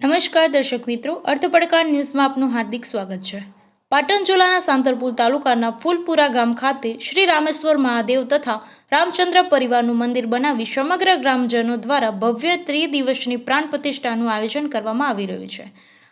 નમસ્કાર દર્શક મિત્રો, અર્થપડકાર ન્યૂઝમાં આપનું હાર્દિક સ્વાગત છે. પાટણ જિલ્લાના સાંતરપુર તાલુકાના ફૂલપુરા ગામ ખાતે શ્રી રામેશ્વર મહાદેવ તથા રામચંદ્ર પરિવારનું મંદિર બનાવી સમગ્ર ગ્રામજનો દ્વારા ભવ્ય ત્રિદિવસની પ્રાણ પ્રતિષ્ઠાનું આયોજન કરવામાં આવી રહ્યું છે.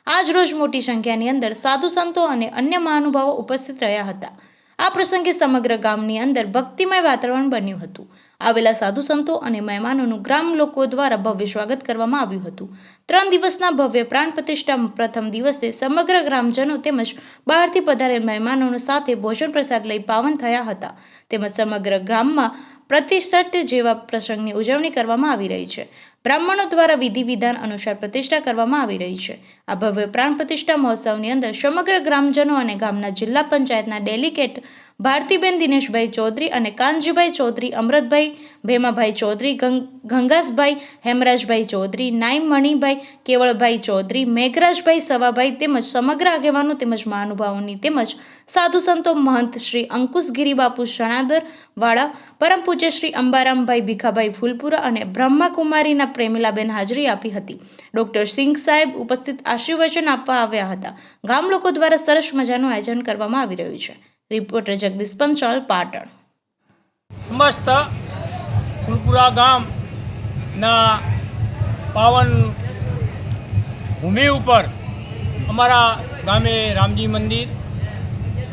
આજ રોજ મોટી સંખ્યાની અંદર સાધુ સંતો અને અન્ય મહાનુભાવો ઉપસ્થિત રહ્યા હતા. આ પ્રસંગે સમગ્ર ગામની અંદર ભક્તિમય વાતાવરણ બન્યું હતું. આવેલા સાધુ સંતો અને મહેમાનોનું ગ્રામ લોકો દ્વારા ભવ્ય સ્વાગત કરવામાં આવ્યું હતું. ત્રણ દિવસના ભવ્ય પ્રાણ પ્રતિષ્ઠા પ્રથમ દિવસે સમગ્ર ગ્રામજનો તેમજ બહારથી પધારેલ મહેમાનોનો સાથે ભોજન પ્રસાદ લઈ પાવન થયા હતા. તેમજ સમગ્ર ગ્રામમાં પ્રતિષ્ઠ જેવા પ્રસંગની ઉજવણી કરવામાં આવી રહી છે. બ્રાહ્મણો દ્વારા વિધિ વિધાન અનુસાર પ્રતિષ્ઠા કરવામાં આવી રહી છે. આ ભવ્ય પ્રાણ પ્રતિષ્ઠા મહોત્સવની અંદર સમગ્ર ગ્રામજનો અને ગામના જિલ્લા પંચાયતના ડેલિગેટ ભારતીબેન દિનેશભાઈ ચૌધરી અને કાનજીભાઈ ચૌધરી, અમૃતભાઈ ભેમાભાઈ ચૌધરી ગંગાસભાઈ હેમરાજભાઈ ચૌધરી, નાઈમ મણિભાઈ, કેવળભાઈ ચૌધરી, મેઘરાજભાઈ સવાભાઈ તેમજ સમગ્ર આગેવાનો તેમજ મહાનુભાવોની તેમજ સાધુ સંતો મહંત શ્રી અંકુશગીરી બાપુ શણાદર વાળા, પરમ પૂજ્ય શ્રી અંબારામભાઈ ભીખાભાઈ ફૂલપુરા અને બ્રહ્માકુમારીના પ્રેમિલાબેન હાજરી આપી હતી. ડોક્ટર સિંઘ સાહેબ ઉપસ્થિત આશીર્વચન આપવા આવ્યા હતા. ગામ લોકો દ્વારા સરસ મજાનું આયોજન કરવામાં આવી રહ્યું છે. રિપોર્ટર જગદીશ પંચાલ પાટણ સમસ્ત ફૂલપુરા ગામના પાવન ભૂમિ ઉપર અમારા ગામે રામજી મંદિર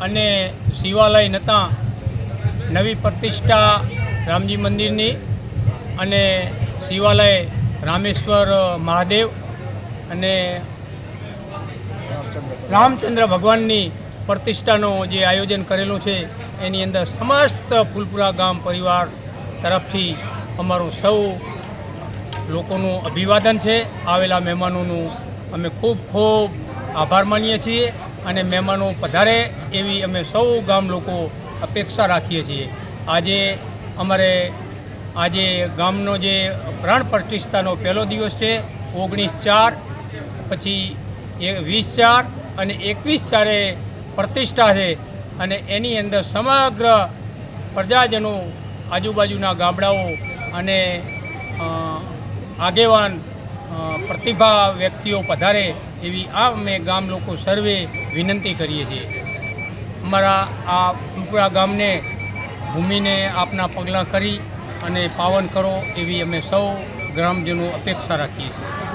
અને શિવાલય નતા નવી પ્રતિષ્ઠા રામજી મંદિરની અને શિવાલય રામેશ્વર મહાદેવ અને રામચંદ્ર ભગવાનની પ્રતિષ્ઠાનું જે આયોજન કરેલું છે, એની અંદર સમસ્ત ફૂલપુરા ગામ પરિવાર તરફથી અમારું સૌ લોકોનું અભિવાદન છે. આવેલા મહેમાનોનું અમે ખૂબ ખૂબ આભાર માનીએ છીએ અને મહેમાનો પધારે એવી અમે સૌ ગામ લોકો અપેક્ષા રાખીએ છીએ. આજે અમારે, આજે ગામનો જે પ્રાણ પ્રતિષ્ઠાનો પહેલો દિવસ છે, ઓગણીસ ચાર, પછી વીસ ચાર અને એકવીસ ચારે પ્રતિષ્ઠા છે અને એની અંદર સમગ્ર પ્રજાજનો આજુબાજુના ગામડાઓ અને આગેવાન પ્રતિભા વ્યક્તિઓ પધારે એવી આ અમે ગામ લોકો સર્વે વિનંતી કરીએ છીએ. અમારા આ ઉપરા ગામને ભૂમિને આપના પગલાં કરી અને પાવન કરો એવી અમે સૌ ગ્રામજનો અપેક્ષા રાખીએ છીએ.